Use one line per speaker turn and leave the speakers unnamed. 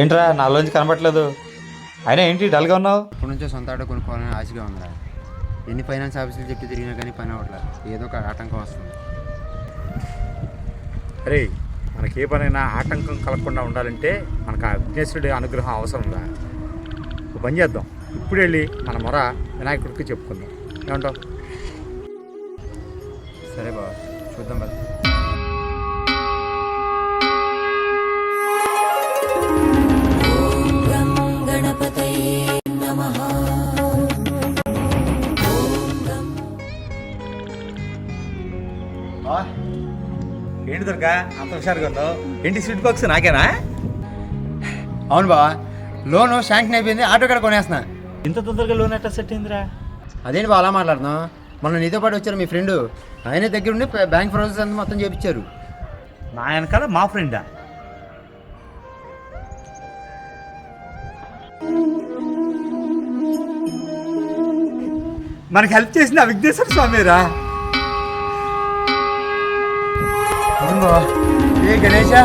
ఏంట్రా నాలోంచి కనబట్లేదు అయినా ఏంటి డల్గా ఉన్నావు?
ఇప్పటి నుంచో సొంత ఆటో కొనుక్కోవాలని ఆశగా ఉందిరా. ఎన్ని ఫైనాన్స్ ఆఫీసులు చెప్పి తిరిగినా కానీ పని అవ్వట్లా ఏదో ఒక ఆటంకం వస్తుంది.
అరే మనకి ఏ పనైనా ఆటంకం కలగకుండా ఉండాలంటే మనకు ఆ విఘ్నేశ్వరుడి అనుగ్రహం అవసరం రా. ఒక పని చేద్దాం. ఇప్పుడు వెళ్ళి మన మొర వినాయకుడికి చెప్పుకుందాం. ఏమంటావు?
సరే బాబా చూద్దాం కదా
ఏంటి దుర్గా? అంత హుషారుగా ఉన్నావు? ఏంటి స్వీట్ బాక్స్ నాకేనా?
అవును బాబా లోను శాంక్షన్ అయిపోయింది ఆటో కాడ కొనేస్తున్నా.
ఇంత తొందరగా లోన్ ఎట్లా సెట్ అయిందిరా?
అదేంటి బాగా అలా మాట్లాడుతున్నాం మొన్న నీతో పాటు వచ్చారు మీ ఫ్రెండ్. ఆయన దగ్గర ఉండి బ్యాంక్ ప్రాసెస్ అంతా మొత్తం చేపించారు.
నా వెనకాల మా ఫ్రెండా? మనకి హెల్ప్ చేసిన ఆ విఘ్నేశ్వర స్వామిరా.
ఏ గణేషా?